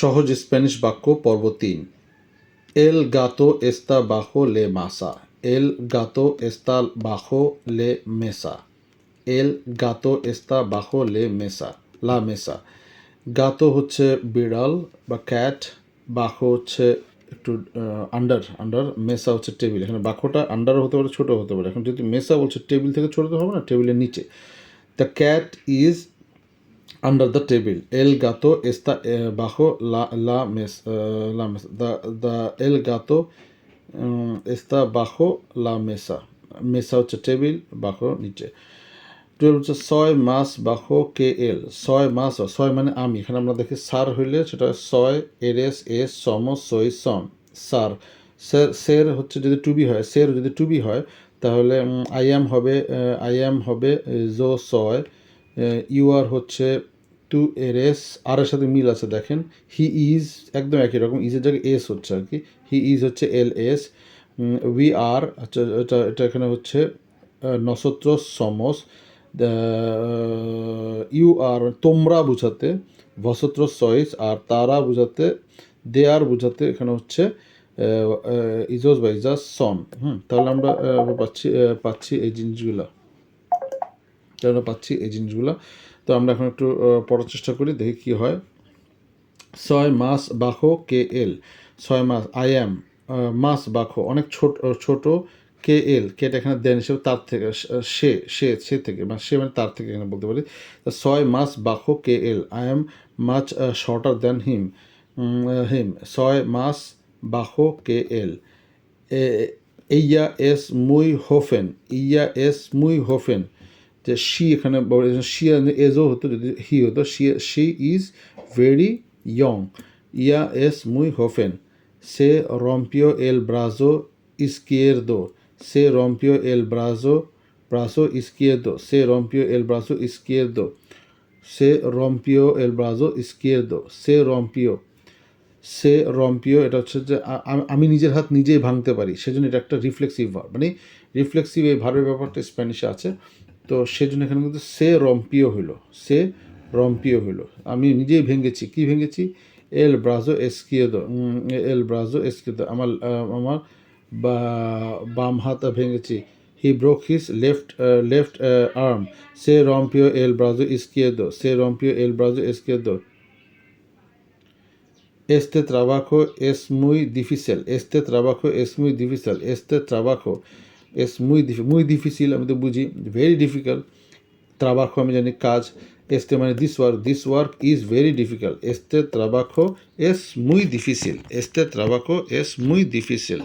সহজ স্প্যানিশ বাক্য, পর্ব তিন। এল গাতো এস্তা বাহো লে মাসা। এল গাতো এস্তা বাহো লে মেসা। এল গাতো এস্তা বাহো লে মেসা, লা মেসা। গাতো হচ্ছে বিড়াল বা ক্যাট, বাহো হচ্ছে একটু আন্ডার আন্ডার মেসা হচ্ছে টেবিল। এখানে বাক্যটা আন্ডার হতে পারে ছোটো হতে পারে। এখন যদি মেসা বলছে টেবিল থেকে ছোটো হবে না, টেবিলের নিচে। The cat is El gato está eh, bajo la, la mesa. eh, la mesa. The, the, el gato um, está bajo la mesa. মেসা হচ্ছে টেবিল বাহো নিচে টুয়েলভ হচ্ছে ছয় মাস বাহো কে এল ছয় মাস ছয় মানে আমি এখানে আমরা দেখি সার হইলে সেটা ছয় এরেস এস সম সই সন সার সের হচ্ছে যদি টুবি হয় সের যদি টুবি হয় তাহলে আই এম হবে আই এম হবে জো ছয় ইউ আর হচ্ছে টু এর এস আর এর সাথে মিল আছে, দেখেন। হি ইজ একদম একই রকম ইজের জায়গায় এস হচ্ছে আর কি। হি ইজ হচ্ছে এল এস উই আর আচ্ছা এটা এটা এখানে হচ্ছে নসত্র সমস ইউ আর তোমরা বুঝাতে, ভসত্র সয়েস আর তারা বুঝাতে দে আর বুঝাতে এখানে হচ্ছে ইজোস বা ইজাস সন হুম, তাহলে আমরা পাচ্ছি পাচ্ছি এই জিনিসগুলা। আমরা পাচ্ছি এই জিনিসগুলো। তো আমরা এখন একটু পড়ার চেষ্টা করি, দেখি কি হয়। ছয় মাস বাখো কে এল। ছয় মাস, আই এম মাস বাখো অনেক ছোট ছোট কে এল। কেটা এখানে দেন হিসেবে তার থেকে, সে সে সে থেকে মানে সে মানে তার থেকে এখানে বলতে পারি। ছয় মাস বাখো কে এল। I am much shorter than him him. ছয় মাস বাখো কে এল। এ, ইয়া এস মুই হোফেন, ইয়া এস মুই হোফেন। যে শি এখানে শি এজও হতো, যদি হি হতো she she is very young ইয়া এস মুই হোফেন। সে রম্পিও এল ব্রাজো ইস্কিয়েরদো। সে রম্পিও এল ব্রাজো ব্রাজো ইস্কিয়েরদো। সে রম্পিও এল ব্রাজো ইস্কিয়েরদো। সে রম্পিও এল ব্রাজো ইস্কিয়েরদো। সে রম্পিও। সে রম্পিও, এটা হচ্ছে যে আমি নিজের হাত নিজেই ভাঙতে পারি। সেজন্য এটা একটা রিফ্লেক্সিভ ভার্ব মানে রিফ্লেক্সিভ এই ভার্বের ব্যাপারটা স্প্যানিশে আছে। তো সেজন্য এখানে কিন্তু সে রম্পিও হইল, সে রম্পিও হইল। আমি নিজেই ভেঙেছি। কি ভেঙেছি? এল ব্রাজো এসকিয়েদো এল ব্রাজো এসকিয়েদো। আমার আমার বা, বাম হাত ভেঙেছি। He broke his left left arm সে রম্পিও এল ব্রাজো ইস্কিয়েদো সে রম্পিও এল ব্রাজো এসকিয়েদো। Este trabajo es muy difícil. Este trabajo es muy difícil. Es muy. Muy difícil আমি তো বুঝি ভেরি ডিফিকাল্ট trabajo আমি জানি কাজ este মানে this work this work is very difficult este trabajo es muy difícil este trabajo es muy difícil